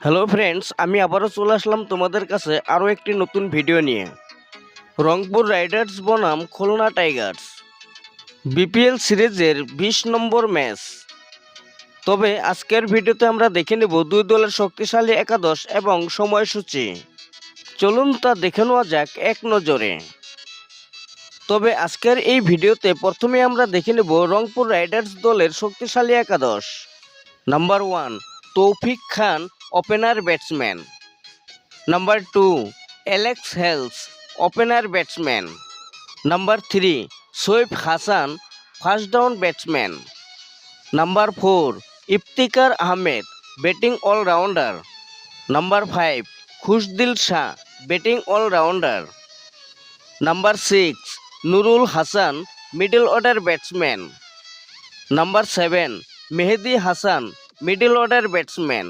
Hello friends আমি আবারও চলে আসলাম তোমাদের কাছে আরও একটি নতুন ভিডিও নিয়ে। রংপুর রাইডার্স বনাম খুলনা টাইগার্স। বিপিএল সিরিজের বিশ নম্বর ম্যাচ। তবে আজকের ভিডিওতে আমরা দেখে নেব দুই দলের শক্তিশালী একাদশ এবং সময়সূচি। চলুন তা দেখে নেওয়া যাক এক নজরে। তবে আজকের এই ভিডিওতে প্রথমে আমরা দেখে নেব রংপুর রাইডার্স দলের শক্তিশালী একাদশ। Number one Taufiq Khan opener batsman number two Alex Hales opener batsman number three Saif Hasan first down batsman number four Iftikhar Ahmed batting allrounder number five Khushdil Shah batting allrounder number six Nurul Hasan middle order batsman number seven Mehedi Hasan middle order batsman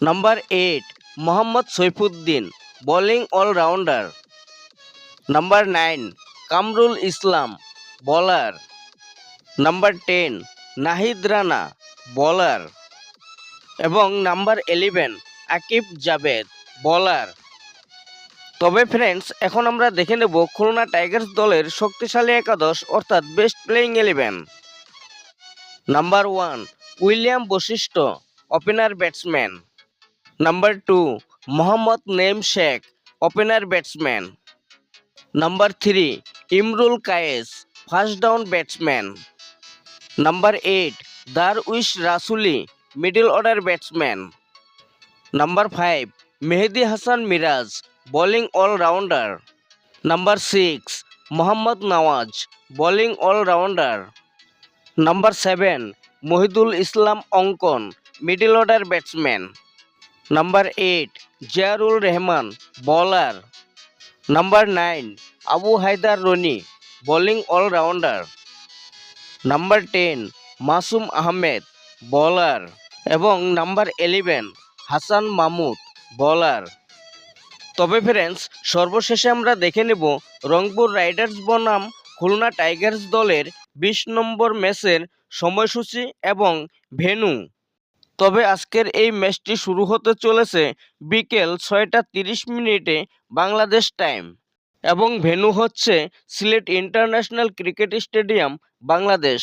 number eight Mohammad Saifuddin bowling allrounder number nine Kamrul Islam bowler number ten Nahid Rana বলার এবং number eleven Akib Javed বলার তবে friends এখন আমরা দেখে নেব Khulna Tigers দলের শক্তিশালী একাদশ অর্থাৎ best playing eleven number one William Vashishtha opener batsman number two Mohammad Naim Sheikh opener batsman number three Imrul Kayes first down batsman number eight Darwish Rasuli middle order batsman number five Mehedi Hasan Miraz bowling allrounder number six Mohammad Nawaz bowling allrounder number seven Mohidul Islam Ankon middle order batsman number eight Ziaur Rahman bowler number nine Abu Haider Rony bowling allrounder number ten Masum Ahmed bowler এবং number eleven Hasan Mahmud বলার তবে friends সর্বশেষে আমরা দেখে নেব Rangpur Riders বনাম Khulna Tigers দলের বিশ নম্বর ম্যাচের সময়সূচি এবং ভেন্যু। তবে আজকের এই ম্যাচটি শুরু হতে চলেছে বিকেল ছয়টা তিরিশ মিনিটে বাংলাদেশ টাইম। এবং ভেন্যু হচ্ছে Sylhet international cricket stadium, Bangladesh.